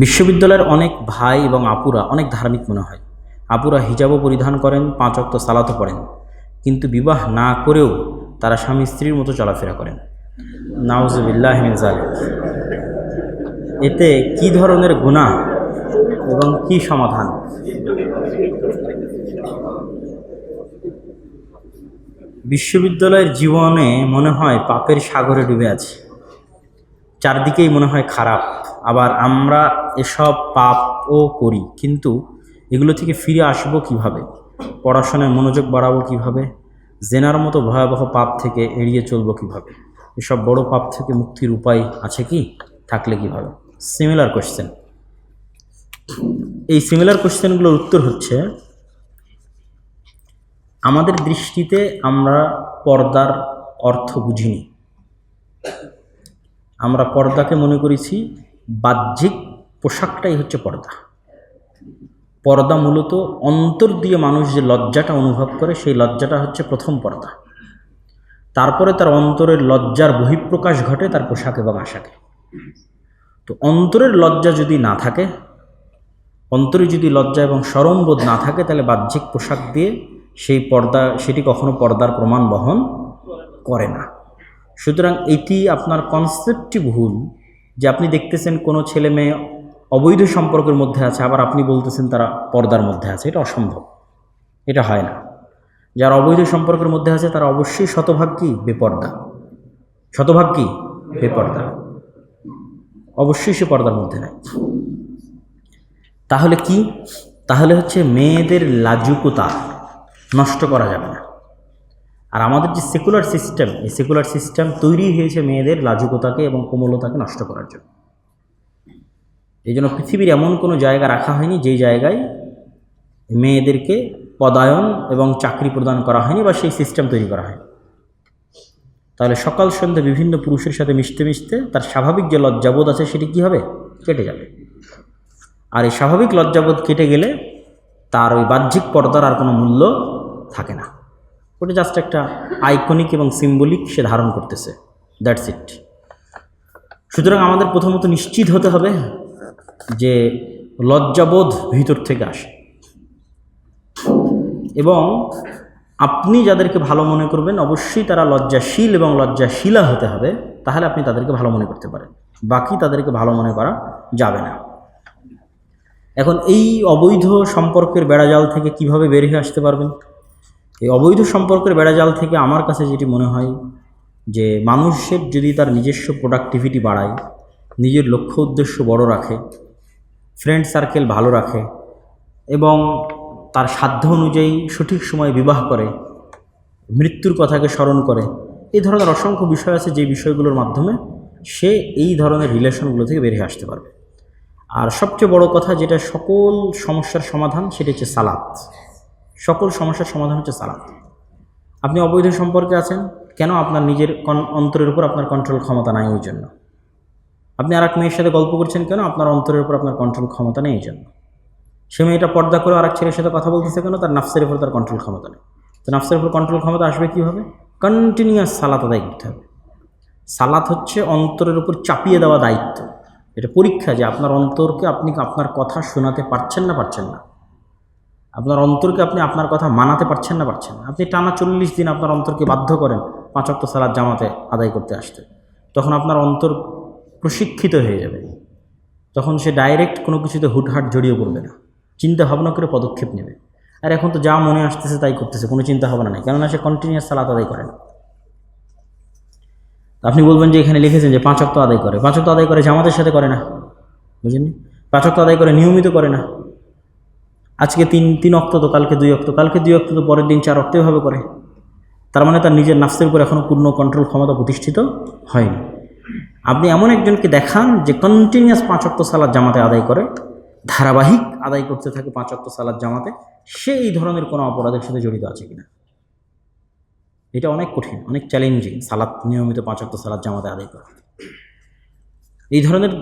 বিশ্ববিদ্যালয়ের অনেক ভাই এবং আপুরা অনেক ধার্মিক মনে হয়। আপুরা হিজাবও পরিধান করেন, পাঁচ অক্ত সালাতও পড়েন। কিন্তু বিবাহ না করেও তারা স্বামী স্ত্রীর মতো চলাফেরা করেন। নাউজবিল্লাহমিন জালিক এতে কি ধরনের গুণা এবং কি সমাধান? বিশ্ববিদ্যালয়ের জীবনে মনে হয় পাপের সাগরে ডুবে আছে। চারদিকেই মনে হয় খারাপ। আবার আমরা এসব পাপও করি, কিন্তু এগুলো থেকে ফিরে আসব কীভাবে? পড়াশোনায় মনোযোগ বাড়াবো কীভাবে? জেনার মতো ভয়াবহ পাপ থেকে এড়িয়ে চলবো কীভাবে? এসব বড় পাপ থেকে মুক্তির উপায় আছে কি? থাকলে কীভাবে? সিমিলার কোশ্চেন এই সিমিলার কোশ্চেনগুলোর উত্তর হচ্ছে, আমাদের দৃষ্টিতে আমরা পর্দার অর্থ বুঝিনি। আমরা পর্দাকে মনে করেছি বাহ্যিক পোশাকটাই হচ্ছে পর্দা। পর্দা মূলত অন্তর দিয়ে মানুষ যে লজ্জাটা অনুভব করে, সেই লজ্জাটা হচ্ছে প্রথম পর্দা। তারপরে তার অন্তরের লজ্জার বহিঃপ্রকাশ ঘটে তার পোশাক এবং আশাকে। তো অন্তরের লজ্জা যদি না থাকে, অন্তরে যদি লজ্জা এবং সরমবোধ না থাকে, তাহলে বাহ্যিক পোশাক দিয়ে সেই পর্দা, সেটি কখনো পর্দার প্রমাণ বহন করে না। সুতরাং এটি আপনার কনসেপ্টটি ভুল। যে আপনি দেখতেছেন কোনো ছেলে মেয়ে অবৈধ সম্পর্কের মধ্যে আছে, আবার আপনি বলতেছেন তারা পর্দার মধ্যে আছে। এটা অসম্ভব। এটা হয় না। যারা অবৈধ সম্পর্কের মধ্যে আছে, তারা অবশ্যই শতভাগ কি? বেপর্দা। শতভাগ কি? বেপর্দা। অবশ্যই সে পর্দার মধ্যে নাই। তাহলে কি? তাহলে হচ্ছে মেয়েদের লাজুকতা নষ্ট করা যাবে না। আর আমাদের যে সেকুলার সিস্টেম এই সেকুলার সিস্টেম তৈরি হয়েছে মেয়েদের লাজুকতাকে এবং কোমলতাকে নষ্ট করার জন্য। এই জন্য পৃথিবীর এমন কোনো জায়গা রাখা হয়নি যেই জায়গায় মেয়েদেরকে পদায়ন এবং চাকরি প্রদান করা হয়নি বা সেই সিস্টেম তৈরি করা হয়নি। তাহলে সকাল সন্ধ্যা বিভিন্ন পুরুষের সাথে মিশতে মিশতে তার স্বাভাবিক যে লজ্জাবোধ আছে সেটি কী হবে? কেটে যাবে। আর এই স্বাভাবিক লজ্জাবোধ কেটে গেলে তার ওই বাহ্যিক পর্দার আর কোনো মূল্য থাকে না। ওটা জাস্ট একটা আইকনিক এবং সিম্বলিক সে ধারণ করতেছে। দ্যাটস ইট সুতরাং আমাদের প্রথমত নিশ্চিত হতে হবে যে লজ্জাবোধ ভিতর থেকে আসে। এবং আপনি যাদেরকে ভালো মনে করবেন, অবশ্যই তারা লজ্জাশীল এবং লজ্জাশীলা হতে হবে, তাহলে আপনি তাদেরকে ভালো মনে করতে পারেন। বাকি তাদেরকে ভালো মনে করা যাবে না। এখন এই অবৈধ সম্পর্কের বেড়াজাল থেকে কীভাবে বেরিয়ে আসতে পারবেন? এই অবৈধ সম্পর্কের বেড়াজাল থেকে আমার কাছে যেটি মনে হয় যে মানুষের যদি তার নিজস্ব প্রোডাক্টিভিটি বাড়ায়, নিজের লক্ষ্য উদ্দেশ্য বড় রাখে ফ্রেন্ড সার্কেল ভালো রাখে, এবং তার সাধ্য অনুযায়ী সঠিক সময়ে বিবাহ করে, মৃত্যুর কথাকে স্মরণ করে, এই ধরনের অসংখ্য বিষয় আছে যে বিষয়গুলোর মাধ্যমে সে এই ধরনের রিলেশনগুলো থেকে বেরিয়ে আসতে পারবে। আর সবচেয়ে বড় কথা যেটা সকল সমস্যার সমাধান সেটা হচ্ছে সালাত। সকল সমস্যার সমাধান হচ্ছে সালাত আপনি অবৈধ সম্পর্কে আছেন, কেন আপনার নিজের অন্তরের উপর আপনার কন্ট্রোল ক্ষমতা নাই ওই জন্য? আপনি আর এক মেয়ের সাথে গল্প করছেন কেন, আপনার অন্তরের উপর আপনার কন্ট্রোল ক্ষমতা নেই এই জন্য? সে মেয়েটা পর্দা করে আর এক ছেলের সাথে কথা বলতেছে কেন, তার নাফসের উপর তার কন্ট্রোল ক্ষমতা নেই। তো নাফসের উপর কন্ট্রোল ক্ষমতা আসবে কীভাবে? কন্টিনিউয়াস সালাত আদায় করতে হবে। সালাত হচ্ছে অন্তরের উপর চাপিয়ে দেওয়া দায়িত্ব। এটা পরীক্ষা যে আপনার অন্তরকে আপনি আপনার কথা শোনাতে পারছেন না পারছেন না। আপনার অন্তরকে আপনি আপনার কথা মানাতে পারছেন না পারছেন। আপনি টানা চল্লিশ দিন আপনার অন্তরকে বাধ্য করেন পাঁচ অক্ট সালাদ জামাতে আদায় করতে আসতে। তখন আপনার অন্তর প্রশিক্ষিত হয়ে যাবে। তখন সে ডাইরেক্ট কোনো কিছুতে হুটহাট জড়িয়ে পড়বে না। চিন্তা ভাবনা করে পদক্ষেপ নেবে। আর এখন তো যা মনে আসতেছে তাই করতেছে, কোনো চিন্তা ভাবনা নেই। কেননা সে কন্টিনিউয়াস সালাত আদায় করে না। আপনি বলবেন যে এখানে লিখেছেন যে পাঁচক্ত আদায় করে। পাঁচক্ত আদায় করে জামাতের সাথে করে না। বুঝলেন পাঁচক্ত আদায় করে নিয়মিত করে না। আজকে তিন তিন অক্ত তো, কালকে দুই অক্ত। কালকে দুই অক্ত তো, পরের দিন চার অক্ত এভাবে করে। তার মানে তার নিজের নাফসের উপর এখনও পূর্ণ কন্ট্রোল ক্ষমতা প্রতিষ্ঠিত হয়নি। আপনি এমন একজনকে দেখান যে কন্টিনিউয়াস পাঁচ অক্ত সালাদ জামাতে আদায় করে, ধারাবাহিক আদায় করতে থাকে পাঁচ অক্ত সালাদ জামাতে, সে এই ধরনের কোনো অপরাধের সাথে জড়িত আছে কিনা? এটা অনেক কঠিন, অনেক চ্যালেঞ্জিং সালাদ, নিয়মিত পাঁচক্ত সালাদ জামাতে আদায় করা। এই ধরনের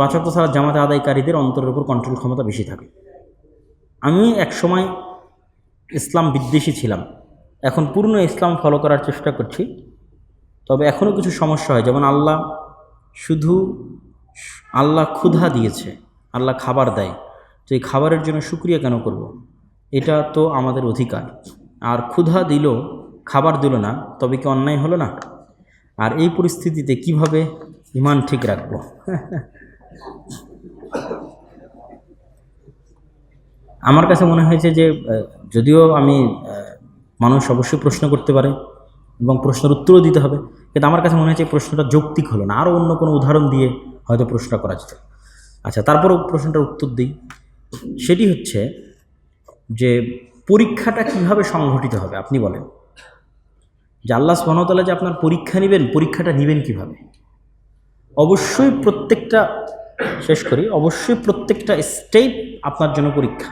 পাঁচক্ত সালাদ জামাতে আদায়কারীদের অন্তরের উপর কন্ট্রোল ক্ষমতা বেশি থাকে। আমি এক সময় ইসলাম বিদ্বেষী ছিলাম। এখন পূর্ণ ইসলাম ফলো করার চেষ্টা করছি। তবে এখনও কিছু সমস্যা হয়, যেমন আল্লাহ শুধু আল্লাহ ক্ষুধা দিয়েছে, আল্লাহ খাবার দেয়। তো এই খাবারের জন্য শুক্রিয়া কেন করব। এটা তো আমাদের অধিকার। আর ক্ষুধা দিল, খাবার দিল না, তবে কি অন্যায় হলো না? আর এই পরিস্থিতিতে কীভাবে ইমান ঠিক রাখব? আমার কাছে মনে হয়েছে যে যদিও আমি মানুষ অবশ্যই প্রশ্ন করতে পারে এবং প্রশ্নের উত্তরও দিতে হবে, কিন্তু আমার কাছে মনে হয়েছে প্রশ্নটা যৌক্তিক হলো না। আরও অন্য কোনো উদাহরণ দিয়ে হয়তো প্রশ্নটা করা যেত। আচ্ছা তারপরেও প্রশ্নটার উত্তর দিই। সেটি হচ্ছে যে, পরীক্ষাটা কীভাবে সংঘটিত হবে, আপনি বলেন। যে আল্লাহ সুবহানাহু যে আপনার পরীক্ষা নেবেন, পরীক্ষাটা নেবেন কীভাবে? অবশ্যই প্রত্যেকটা, শেষ করি, অবশ্যই প্রত্যেকটা স্টেপ আপনার জন্য পরীক্ষা।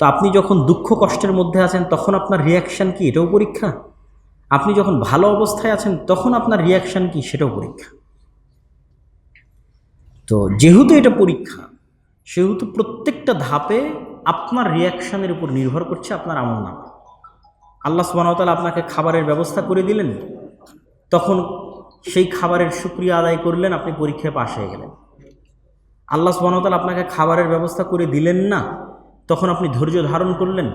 তো আপনি যখন দুঃখ কষ্টের মধ্যে আছেন, তখন আপনার রিয়াকশান কি? এটাও পরীক্ষা? আপনি যখন ভালো অবস্থায় আছেন, তখন আপনার রিয়াকশান কি? সেটাও পরীক্ষা। তো যেহেতু এটা পরীক্ষা, সেহেতু প্রত্যেকটা ধাপে আপনার রিয়াকশানের উপর নির্ভর করছে আপনার আমল নাম। আল্লাহ সুবাহতাল আপনাকে খাবারের ব্যবস্থা করে দিলেন। তখন সেই খাবারের সুক্রিয়া আদায় করলেন, আপনি পরীক্ষায় পাশ হয়ে গেলেন। আল্লাহ সুবাহতাল আপনাকে খাবারের ব্যবস্থা করে দিলেন না তখন আপনি ধৈর্য ধারণ করলেন,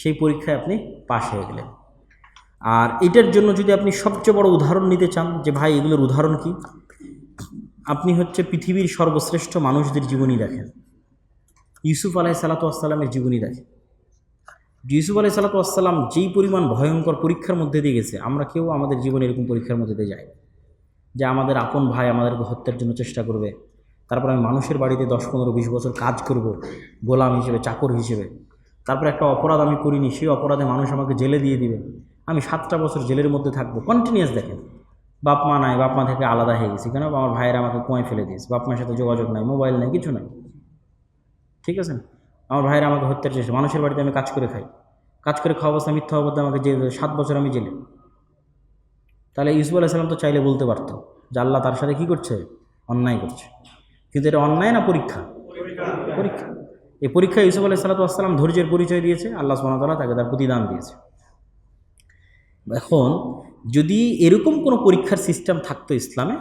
সেই পরীক্ষায় আপনি পাশ হয়ে গেলেন। আর এটার জন্য যদি আপনি সবচেয়ে বড় উদাহরণ নিতে চান, যে ভাই, এগুলোর উদাহরণ কি? আপনি হচ্ছে পৃথিবীর সর্বশ্রেষ্ঠ মানুষদের জীবনী দেখেন। ইউসুফ আলাহ সালাতামের জীবনী দেখেন। ইউসুফ আলাহ সালাতাম যেই পরিমাণ ভয়ঙ্কর পরীক্ষার মধ্যে দিয়ে গেছে, আমরা কেউ আমাদের জীবনে এরকম পরীক্ষার মধ্যে দিয়ে যাই যে আমাদের আপন ভাই আমাদেরকে হত্যার জন্য চেষ্টা করবে তারপর আমি মানুষের বাড়িতে দশ, পনেরো, বিশ বছর কাজ করব, গোলাম হিসেবে, চাকর হিসেবে। তারপর একটা অপরাধ আমি করিনি, সেই অপরাধে মানুষ আমাকে জেলে দিয়ে দিবে। আমি সাতটা বছর জেলের মধ্যে থাকব। কন্টিনিউয়াস দেখেন, বাপ মা নাই, বাপ মা থেকে আলাদা হয়ে গেছি। কেন? আমার ভাইয়েরা আমাকে কুয়ায় ফেলে দিয়েছে। বাপ মার সাথে যোগাযোগ নাই মোবাইল নাই, কিছু নাই। ঠিক আছে? আমার ভাইয়েরা আমাকে হত্যার চেষ্টা, মানুষের বাড়িতে আমি কাজ করে খাই। কাজ করে খাওয়া অবস্থা মিথ্যা অবস্থা আমাকে জেলে সাত বছর আমি জেলে। তাহলে ইউসুফ আলাইসালাম তো চাইলে বলতে পারতো যে আল্লাহ তার সাথে কী করছে? অন্যায় করছে। কিন্তু এটা অন্যায় না পরীক্ষা? পরীক্ষা। এই পরীক্ষা ইউসুফ আলাই সালাতাম ধৈর্যের পরিচয় দিয়েছে, আল্লাহ সুমতলা তাকে তার প্রতিদান দিয়েছে। এখন, যদি এরকম কোনো পরীক্ষার সিস্টেম থাকতো ইসলামে,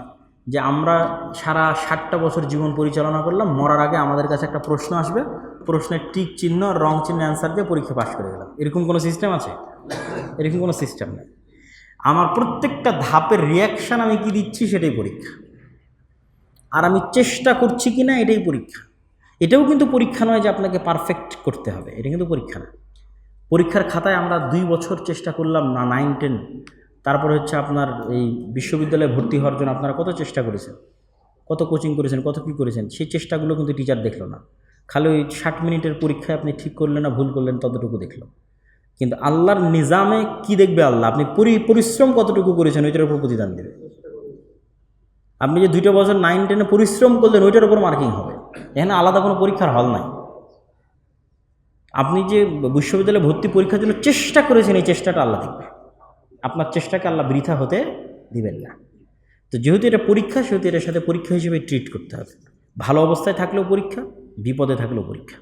যে আমরা সারা ষাটটা বছর জীবন পরিচালনা করলাম, মরার আগে আমাদের কাছে একটা প্রশ্ন আসবে, প্রশ্নের টিক চিহ্ন, রং চিহ্ন অ্যান্সার দিয়ে পরীক্ষা পাশ করে গেলাম। এরকম কোনো সিস্টেম আছে? এরকম কোনো সিস্টেম নেই। আমার প্রত্যেকটা ধাপের রিয়াকশান আমি কি দিচ্ছি সেটাই পরীক্ষা। আর আমি চেষ্টা করছি কি না এটাই পরীক্ষা। এটাও কিন্তু পরীক্ষা নয় যে আপনাকে পারফেক্ট করতে হবে, এটা কিন্তু পরীক্ষা না। পরীক্ষার খাতায় আমরা দুই বছর চেষ্টা করলাম, না নাইন টেন তারপরে হচ্ছে আপনার এই বিশ্ববিদ্যালয়ে ভর্তি হওয়ার জন্য আপনারা কত চেষ্টা করেছেন? কত কোচিং করেছেন, কত কী করেছেন? সেই চেষ্টাগুলো কিন্তু টিচার দেখল না। খালি ওই ষাট মিনিটের পরীক্ষায় আপনি ঠিক করলেন না, ভুল করলেন, ততটুকু দেখল। কিন্তু আল্লাহর নিজামে কি দেখবে আল্লাহ? আপনি পরি পরিশ্রম কতটুকু করেছেন, ওইটার উপর প্রতিদান দেবে। আপনি যে দুইটা বছর নাইন টেনে পরিশ্রম করলেন, ওইটার উপর মার্কিং হবে। এখানে আলাদা কোনো পরীক্ষার হল নাই। আপনি যে বিশ্ববিদ্যালয়ে ভর্তি পরীক্ষার জন্য চেষ্টা করেছেন, এই চেষ্টাটা আল্লাহ দেখবে। আপনার চেষ্টাকে আল্লাহ বৃথা হতে দিবেন না। তো যেহেতু এটা পরীক্ষা, সেহেতু এটার সাথে পরীক্ষা হিসেবে ট্রিট করতে হবে। ভালো অবস্থায় থাকলেও পরীক্ষা, বিপদে থাকলেও পরীক্ষা।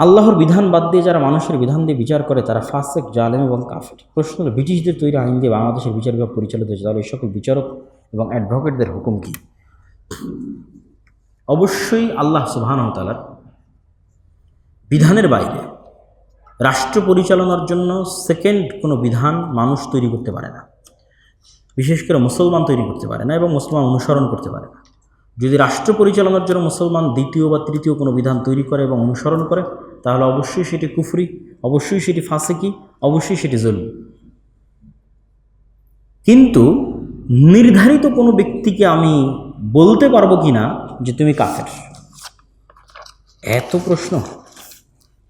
আল্লাহর বিধান বাদ দিয়ে যারা মানুষের বিধান দিয়ে বিচার করে, তারা ফাসেক, জালেম এবং কাফের। প্রশ্ন ব্রিটিশদের তৈরি আইন দিয়ে বাংলাদেশের বিচার বিভাগ পরিচালিত হয়েছে, তাহলে এই সকল বিচারক এবং অ্যাডভোকেটদের হুকুম কী? অবশ্যই আল্লাহ সুবাহানতালার বিধানের বাইরে রাষ্ট্র পরিচালনার জন্য সেকেন্ড কোনো বিধান মানুষ তৈরি করতে পারে না। বিশেষ করে মুসলমান তৈরি করতে পারে না এবং মুসলমান অনুসরণ করতে পারে না। যদি রাষ্ট্র পরিচালনার জন্য মুসলমান দ্বিতীয় বা তৃতীয় কোনো বিধান তৈরি করে এবং অনুসরণ করে তাহলে অবশ্যই সেটি কুফরি, অবশ্যই সেটি ফাঁসেকি, অবশ্যই সেটি জলুম। কিন্তু নির্ধারিত কোনো ব্যক্তিকে আমি বলতে পারব কি না যে তুমি কাফের? এত প্রশ্ন।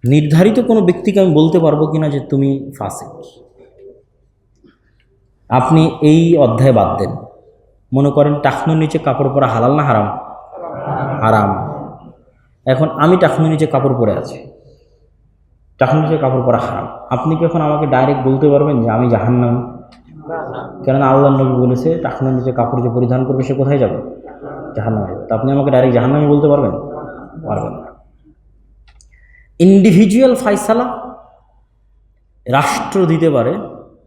নির্ধারিত কোনো ব্যক্তিকে আমি বলতে পারব কি না যে তুমি ফাসেক? আপনি এই অধ্যায় বাদ দেন। মনে করেন টাকনুর নিচে কাপড় পরা হালাল না হারাম? হারাম। এখন আমি টাকনুর নিচে কাপড় পরে আছি। টাকনুর নিচে কাপড় পরা হারাম। আপনি কি এখন আমাকে ডাইরেক্ট বলতে পারবেন যে আমি জাহান্নাম? কেননা আল্লাহ নবী বলেছে টাকনুর যে কাপড় যে পরিধান করবে, সে কোথায় যাবে? জাহান্নামে যাবে। তো আপনি আমাকে ডাইরেক্ট জাহান্নামি বলতে পারবেন? পারবেন না। ইন্ডিভিজুয়াল ফাইসালা রাষ্ট্র দিতে পারে,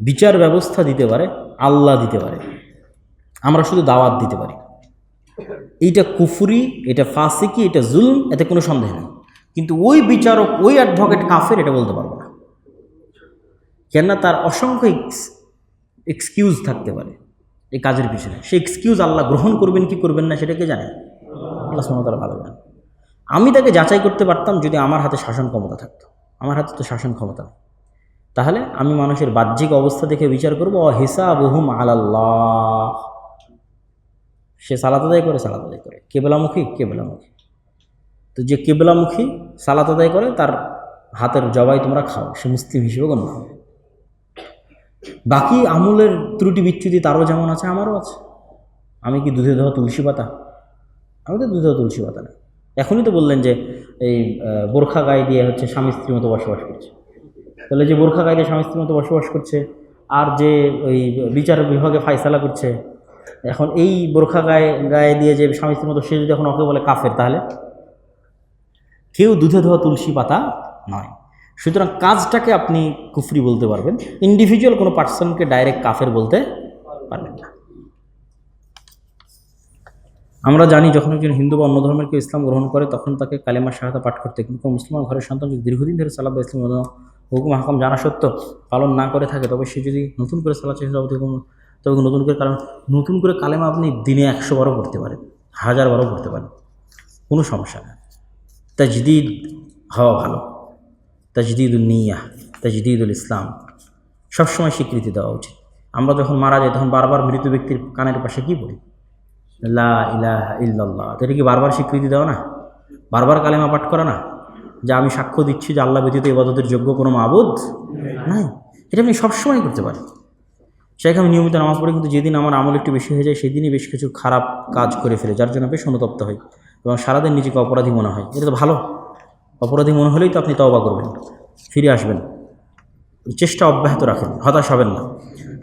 বিচার ব্যবস্থা দিতে পারে, আল্লাহ দিতে পারে। আমরা শুধু দাওয়াত দিতে পারি। এইটা কুফুরি, এটা ফাসিকি, এটা জুলম, এতে কোনো সন্দেহ নেই। কিন্তু ওই বিচারক, ওই অ্যাডভোকেট কাফের এটা বলতে পারব না। কেননা তার অসংখ্য এক্সকিউজ থাকতে পারে এই কাজের পিছনে। সেই এক্সকিউজ আল্লাহ গ্রহণ করবেন কি করবেন না সেটা কে জানে? আল্লাহ সুমতালা ভালো জানে। আমি তাকে যাচাই করতে পারতাম যদি আমার হাতে শাসন ক্ষমতা থাকতো। আমার হাতে তো শাসন ক্ষমতা নেই। তাহলে আমি মানুষের বাহ্যিক অবস্থা দেখে বিচার করব হিসাব হুম আলাল্লাহ। সে সালাত আদায় করে, সালাত করে। কেবলামুখী কেবলামুখী। তো যে কেবলামুখী সালাত আদায় করে, তার হাতের জবাই তোমরা খাও, সে মুসলিম হিসেবে গণ্য। হবে বাকি আমলের ত্রুটি বিচ্যুতি তারও যেমন আছে, আমারও আছে। আমি কি দুধে ধোয়া তুলসী পাতা? আমি তো দুধে তুলসী পাতা না। এখনই তো বললেন যে, এই বোরখা গায়ে দিয়ে হচ্ছে স্বামী স্ত্রীর মতো বসবাস করছে। তাহলে যে বোরখা গায়ে দিয়ে স্বামী স্ত্রীর মতো বসবাস করছে, আর যে ওই বিচার বিভাগে ফায়সালা করছে, এখন এই বোরখা গায়ে গায়ে দিয়ে যে স্বামী স্ত্রীর মতো, সে যদি এখন ওকে বলে কাফের, তাহলে? কেউ দুধে ধোয়া তুলসী পাতা নয়। সুতরাং কাজটাকে আপনি কুফরি বলতে পারবেন। ইন্ডিভিজুয়াল কোনো পার্সনকে ডাইরেক্ট কাফের বলতে পারবেন না। আমরা জানি যখন একজন হিন্দু বা অন্য ধর্মের কেউ ইসলাম গ্রহণ করে, তখন তাকে কালেমা শাহাদা পাঠ করতে কিন্তু মুসলমান ঘরের সন্তান যদি দীর্ঘদিন ধরে সালাদ বা ইসলাম হুকুম হাকাম জানা সত্ত্বেও পালন না করে থাকে, তবে সে যদি নতুন করে সালাদ চেষ্টা তবে নতুন করে কালেমা নতুন করে কালেমা আপনি দিনে একশো বারও পড়তে পারেন, হাজার বারও পড়তে পারেন। কোনো সমস্যা নেই তাজদিদ হওয়া ভালো। তাজদিদুল নিয়া, তাজদিদুল ইসলাম সবসময় স্বীকৃতি দেওয়া উচিত। আমরা যখন মারা যাই, তখন বারবার মৃত ব্যক্তির কানের পাশে কি পড়ি লা ইলাহা এটা কি বারবার স্বীকৃতি দেওয়া না? বারবার কালেমা পাঠ করা না? যে আমি সাক্ষ্য দিচ্ছি যে আল্লাহ ব্যতীত ইবাদতের যোগ্য কোনো মাবুদ নাই। এটা আপনি সবসময় করতে পারেন। সেখানে আমি নিয়মিত নামাজ পড়ি, কিন্তু যেদিন আমার আমল একটু বেশি হয়ে যায়, সেদিনই বেশ কিছু খারাপ কাজ করে ফেলে, যার জন্য বেশ অনুতপ্ত হই। এবং সারাদিন নিজেকে অপরাধী মনে হয়। এটা তো ভালো। অপরাধী মনে হলেই তো আপনি তওবা করবেন, ফিরে আসবেন। চেষ্টা অব্যাহত রাখেন, হতাশ হবেন না।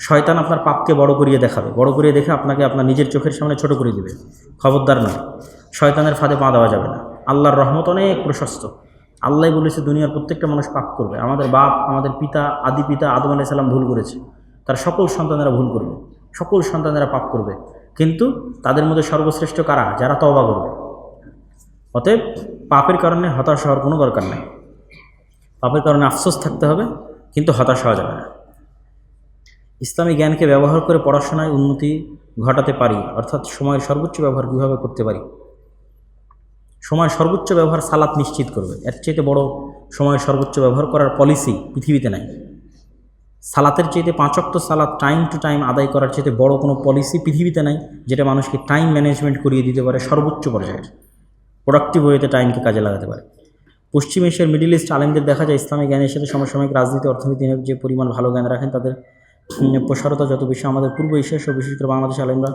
শয়তান আপনার পাপকে বড় করিয়ে দেখাবে। বড় করিয়ে দেখে আপনাকে আপনার নিজের চোখের সামনে ছোট করে দেবে। খবরদার নয়। শয়তানের ফাঁদে পা দেওয়া যাবে না। আল্লাহর রহমত অনেক প্রশস্ত। আল্লাহ বলেছে, দুনিয়ার প্রত্যেকটা মানুষ পাপ করবে। আমাদের বাপ, আমাদের পিতা, আদি পিতা আদম আলাইহিস সালাম ভুল করেছে। তার সকল সন্তানেরা ভুল করবে। সকল সন্তানেরা পাপ করবে। কিন্তু তাদের মধ্যে সর্বশ্রেষ্ঠ কারা? যারা তবা করবে। অতএব পাপের কারণে হতাশ হওয়ার কোনো দরকার নেই। পাপের কারণে আফসোস থাকতে হবে, কিন্তু হতাশ হওয়া যাবে না। ইসলামী জ্ঞানকে ব্যবহার করে পড়াশোনায় উন্নতি ঘটাতে পারি, অর্থাৎ সময়ের সর্বোচ্চ ব্যবহার কীভাবে করতে পারি? সময়ের সর্বোচ্চ ব্যবহার সালাত নিশ্চিত করবে। এর চাইতে বড় সময়ের সর্বোচ্চ ব্যবহার করার পলিসি পৃথিবীতে নাই। সালাতের চাইতে পাঁচক্ত সালাত টাইম টু টাইম আদায় করার চাইতে বড় কোনো পলিসি পৃথিবীতে নাই, যেটা মানুষকে টাইম ম্যানেজমেন্ট করিয়ে দিতে পারে সর্বোচ্চ পর্যায়ের। প্রোডাক্টিভ ওয়েতে টাইমকে কাজে লাগাতে পারে। পশ্চিম এশিয়ার মিডিল ইস্ট আলেমদের দেখা যায় ইসলামিক জ্ঞানের সাথে সমসাময়িক রাজনীতি, অর্থনীতি নিয়ে যে পরিমাণ ভালো জ্ঞান রাখেন, তাদের প্রসারতা যত বেশি, আমাদের পূর্ব এশিয়া সব বিশেষ করে বাংলাদেশ আলেমরা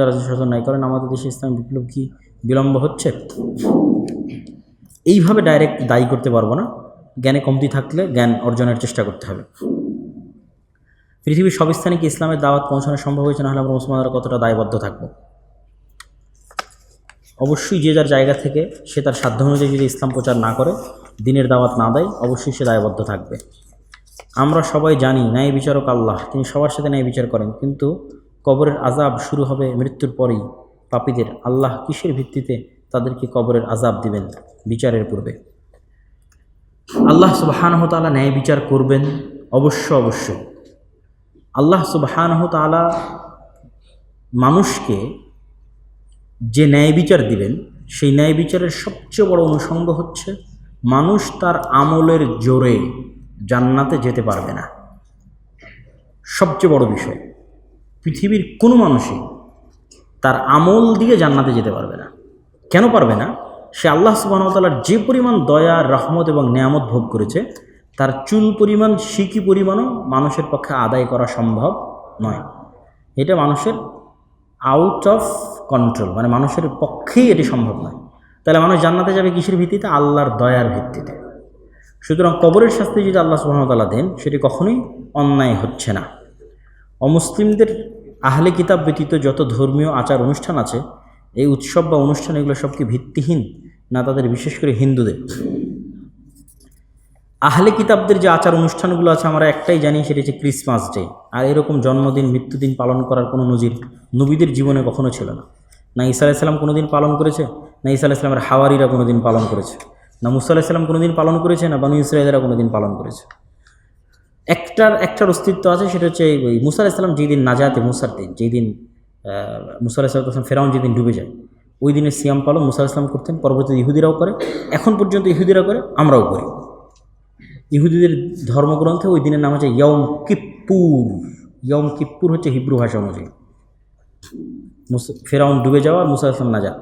যারা সচেতন নাই কারণ আমাদের দেশে ইসলাম বিপ্লব কি বিলম্ব হচ্ছে? এইভাবে ডাইরেক্ট দায়ী করতে পারব না। জ্ঞানে কমতি থাকলে জ্ঞান অর্জনের চেষ্টা করতে হবে। পৃথিবীর সব স্থানে কি ইসলামের দাওয়াত পৌঁছানো সম্ভব হয়েছে? না হলে আমরা মুসলমানরা কতটা দায়বদ্ধ থাকব? অবশ্যই যে যার জায়গা থেকে সে তার সাধ্য অনুযায়ী যদি ইসলাম প্রচার না করে, দিনের দাওয়াত না দেয়, অবশ্যই সে দায়বদ্ধ থাকবে। আমরা সবাই জানি ন্যায় বিচারক আল্লাহ, তিনি সবার সাথে ন্যায় বিচার করেন, কিন্তু কবরের আজাব শুরু হবে মৃত্যুর পরেই। পাপীদের আল্লাহ কিসের ভিত্তিতে তাদেরকে কবরের আজাব দিবেন বিচারের পূর্বে? আল্লাহ সুবাহানহ তালা ন্যায় বিচার করবেন অবশ্য অবশ্যই। আল্লাহ সুবাহানহ তালা মানুষকে যে ন্যায় বিচার দিবেন, সেই ন্যায় বিচারের সবচেয়ে বড় অনুষঙ্গ হচ্ছে মানুষ তার আমলের জোরে জান্নাতে যেতে পারবে না। সবচেয়ে বড় বিষয়, পৃথিবীর কোনো মানুষই তার আমল দিয়ে জান্নাতে যেতে পারবে না। কেন পারবে না? সে আল্লাহ সুবাহতালার যে পরিমাণ দয়া, রহমত এবং নিয়ামত ভোগ করেছে, তার চুল পরিমাণ, সিকি পরিমাণও মানুষের পক্ষে আদায় করা সম্ভব নয়। এটা মানুষের আউট অফ কন্ট্রোল মানে মানুষের পক্ষেই এটি সম্ভব নয়। তাহলে মানুষ জান্নাতে যাবে কিসের ভিত্তিতে? আল্লাহর দয়ার ভিত্তিতে। সুতরাং কবরের শাস্তি যদি আল্লাহ সুহামতাল্লাহ দেন, সেটি কখনোই অন্যায় হচ্ছে না। অমুসলিমদের আহলে কিতাব ব্যতীত যত ধর্মীয় আচার অনুষ্ঠান আছে, এই উৎসব বা অনুষ্ঠান এগুলো সব কি ভিত্তিহীন না তাদের বিশেষ করে হিন্দুদের? আহলে কিতাবদের যে আচার অনুষ্ঠানগুলো আছে, আমরা একটাই জানি, সেটি হচ্ছে ক্রিসমাস ডে আর এরকম জন্মদিন, মৃত্যুদিন পালন করার কোনো নজির নবীদের জীবনে কখনো ছিল না। না ঈসা আলাইসাল্লাম কোনো দিন পালন করেছে? না ঈসা আলাইসাল্লামের হাওয়ারিরা কোনো দিন পালন করেছে? না মুসা আলাইসাল্লাম কোনো দিন পালন করেছে? না বানু ইসরায়েলেরা কোনো দিন পালন করেছে? একটার একটার অস্তিত্ব আছে, সেটা হচ্ছে ওই মুসা আলাইসাল্লাম যেদিন নাজাতে, মুসার দিন যেই দিন মুসা আলাইসাল্লাম ফেরাউন যেদিন ডুবে যায়, ওই দিনে সিয়াম পালন মুসা আলাইসলাম করতেন পরবর্তী ইহুদিরাও করে, এখন পর্যন্ত ইহুদিরা করে, আমরাও করি। ইহুদিদের ধর্মগ্রন্থে ওই দিনের নাম হচ্ছে ইয়ম কিপ্পুর। ইয়ম কিপ্পুর হচ্ছে হিব্রু ভাষা অনুযায়ী। ফেরাউন ডুবে যাওয়া আর মুসা আসলাম নাজা